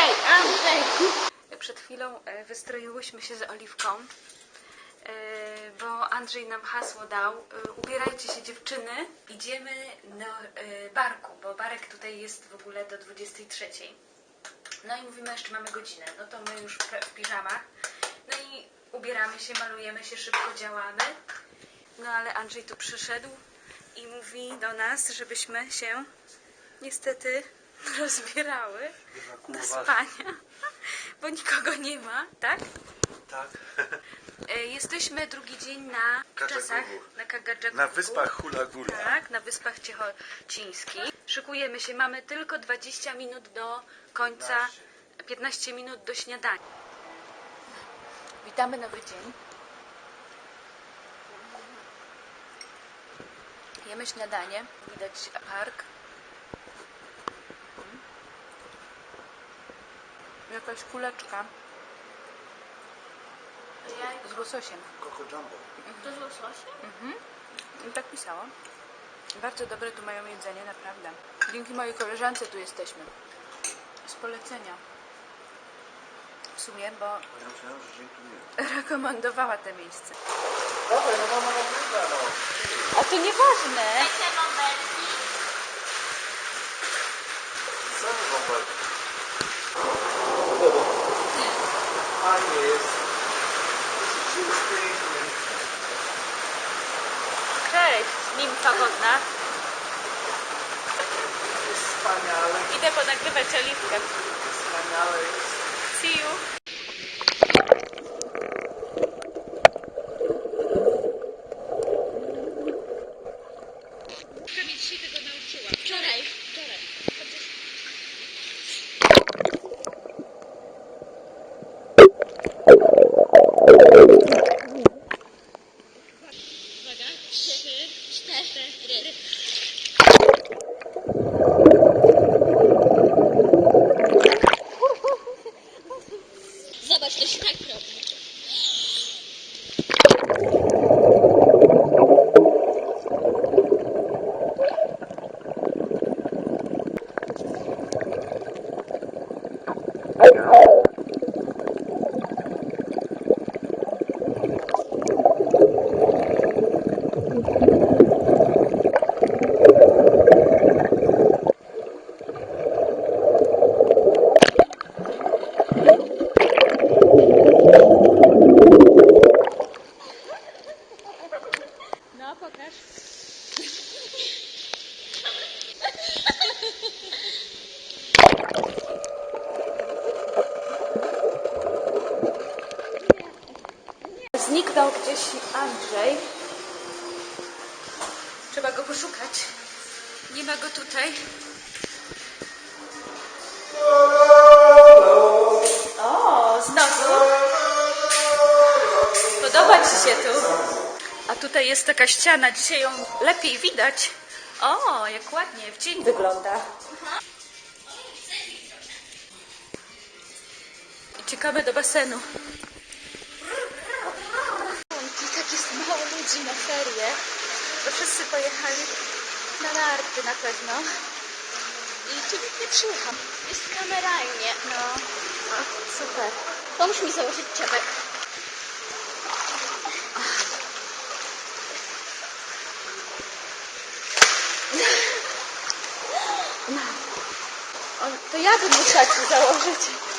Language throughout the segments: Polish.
Andrzej, Andrzej. Przed chwilą e, wystroiłyśmy się z Oliwką, e, bo Andrzej nam hasło dał. e, Ubierajcie się dziewczyny, idziemy e, barku, bo barek tutaj jest w ogóle do 23. No i mówimy, jeszcze mamy godzinę, no to my już w piżamach. No i ubieramy się, malujemy się, szybko działamy. No ale Andrzej tu przyszedł i mówi do nas, żebyśmy się niestety rozbierały do spania, bo nikogo nie ma, tak? Tak. E, Jesteśmy drugi dzień na Kagadżagu. czasach, na Kagadżagu. Na wyspach Hula Gula. Tak, na Wyspach Ciechocińskich. Szykujemy się, mamy tylko 20 minut do końca, 15 minut do śniadania. Witamy nowy dzień. Jemy śniadanie, widać park. Jakaś kuleczka z łososiem. Coco Jumbo. To z łososiem? Mhm. I tak pisało. Bardzo dobre tu mają jedzenie, naprawdę. Dzięki mojej koleżance tu jesteśmy. Z polecenia. W sumie, bo Ja myślałem, że dziękuję. rekomendowała te miejsce. Dawaj, no mama nagrywa, no. A to nieważne. Jakie bąbelki? Fajnie jest. Jest pięknie. Cześć, nimfa wodna. Jest wspaniale. Idę ponagrywać oliwkę. Wspaniale jest. See you. Wczoraj, Andrzej. Trzeba go poszukać. Nie ma go tutaj. O, znowu. Podoba Ci się tu? A tutaj jest taka ściana, dzisiaj ją lepiej widać. O, jak ładnie w dzień wygląda. I czekamy do basenu. I tak jest mało ludzi na ferie, bo wszyscy pojechali na narty na pewno. I tu nikt nie przyjechał. Jest kameralnie. No, super. Pomóż mi założyć czepek. O, to ja bym musiała ci założyć.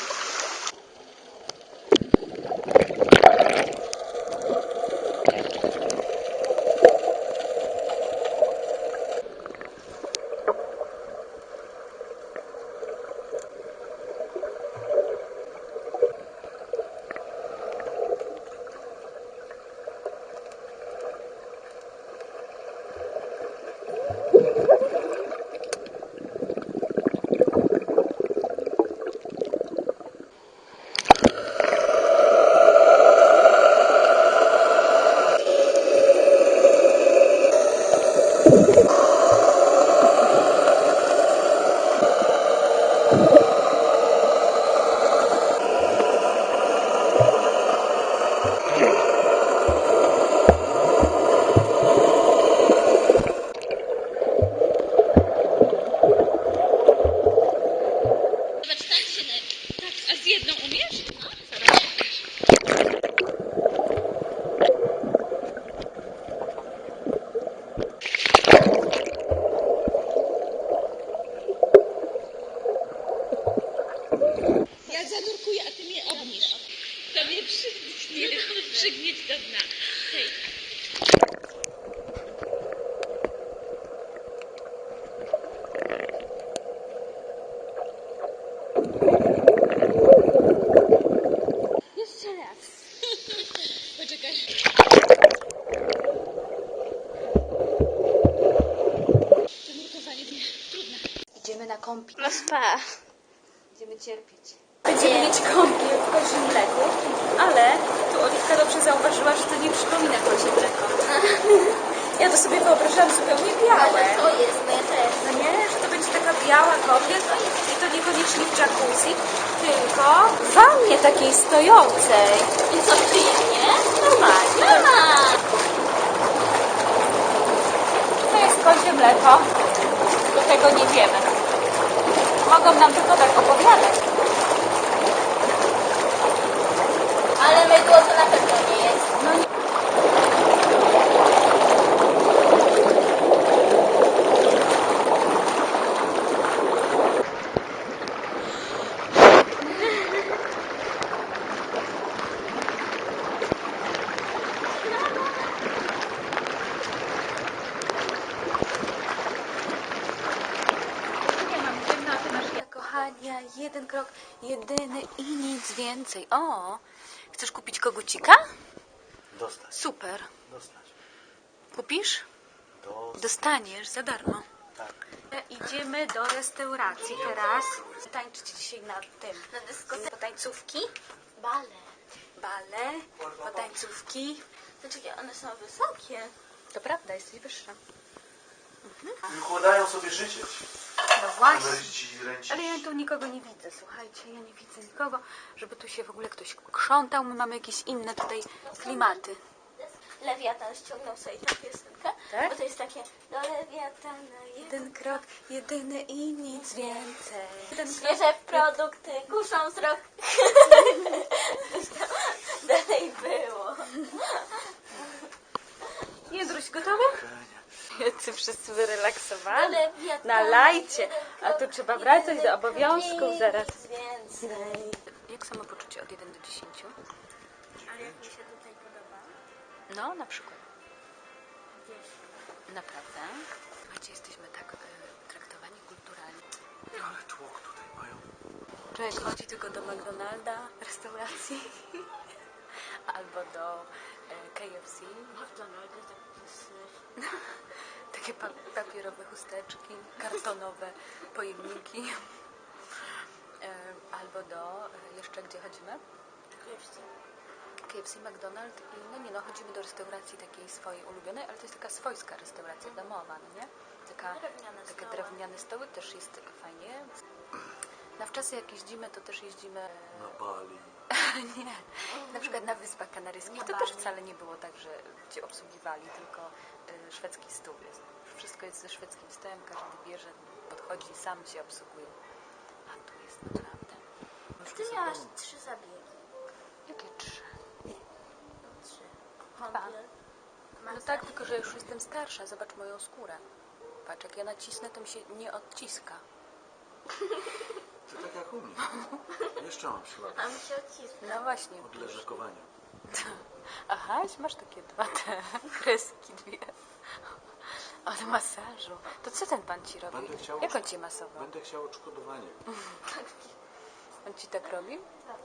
Cierpieć. Będziemy mieć kąpiel w kozim mleku, ale tu Oliwka dobrze zauważyła, że to nie przypomina kozie mleko. Ja to sobie wyobrażałam zupełnie białe. To jest, bo ja też. No nie, że to będzie taka biała kąpiel i to niekoniecznie w jacuzzi, tylko w wannie takiej stojącej. I co, przyjemnie? Normalnie. A, To jest kozie mleko. Do tego nie wiemy. Mogą nam tylko tak opowiadać. ale mydło to na pewno nie jest. No nie. Nie mam jedno, a ty masz ja. Kochania, jeden krok, jedyny i nic więcej. O, chcesz kupić kogucika? Dostać, Super. dostać. Kupisz? Dostać. Dostaniesz za darmo. Tak. Idziemy do restauracji teraz. Tańczyć dzisiaj na tym. Na dyskotece. Potańcówki, Bale. bale, potańcówki. Znaczy, one są wysokie. To prawda, jesteś wyższa. Układają sobie życie. No właśnie. Ale ja tu nikogo nie widzę, słuchajcie, ja nie widzę nikogo, żeby tu się w ogóle ktoś krzątał. My mamy jakieś inne tutaj klimaty. Lewiatan ściągnął sobie tę piosenkę, Tak? bo to jest takie do Lewiatana jeden. Jeden krok, jedyny i nic więcej. Jeden krok, Świeże produkty kuszą wzrok. Dalej było. Jędruś, gotowy? Jacy wszyscy wyrelaksowani. Na lajcie. A tu trzeba wracać do obowiązków zaraz. Jak samopoczucie od 1 do 10? Ale jak mi się tutaj podoba? No, na przykład. Naprawdę? Słuchajcie, jesteśmy tak e, traktowani kulturalnie. Ale tłok tutaj mają. Człowiek chodzi tylko do McDonalda, restauracji, albo do e, KFC. McDonald's tak Takie pa papierowe chusteczki, kartonowe pojemniki. E, albo do, e, jeszcze gdzie chodzimy? KFC, McDonald's i no nie no, chodzimy do restauracji takiej swojej ulubionej, ale to jest taka swojska restauracja domowa, no nie? Taka, Drewniane takie stoły. drewniane stoły też jest fajnie. Na wczasy jak jeździmy, to też jeździmy Na Bali. nie, na przykład na Wyspach Kanaryjskich Na to też wcale nie było tak, że cię obsługiwali, tylko y, szwedzki stół jest. Wszystko jest ze szwedzkim stołem, każdy bierze, podchodzi, sam się obsługuje. A tu jest naprawdę. Ty miałaś trzy zabiegi. Jakie trzy? Trzy. Kąpiel. No tak, tylko że już jestem starsza, zobacz moją skórę. Patrz, jak ja nacisnę, to mi się nie odciska. To tak jak u mnie. Jeszcze mam ślady. Mi się odcisnął. No właśnie. Od leżakowania. Aha, masz takie dwa te kreski, dwie. Od masażu. To co ten pan ci robi? Będę chciał- Jak on cię masował? Będę chciał odszkodowanie. On ci tak robi? Tak.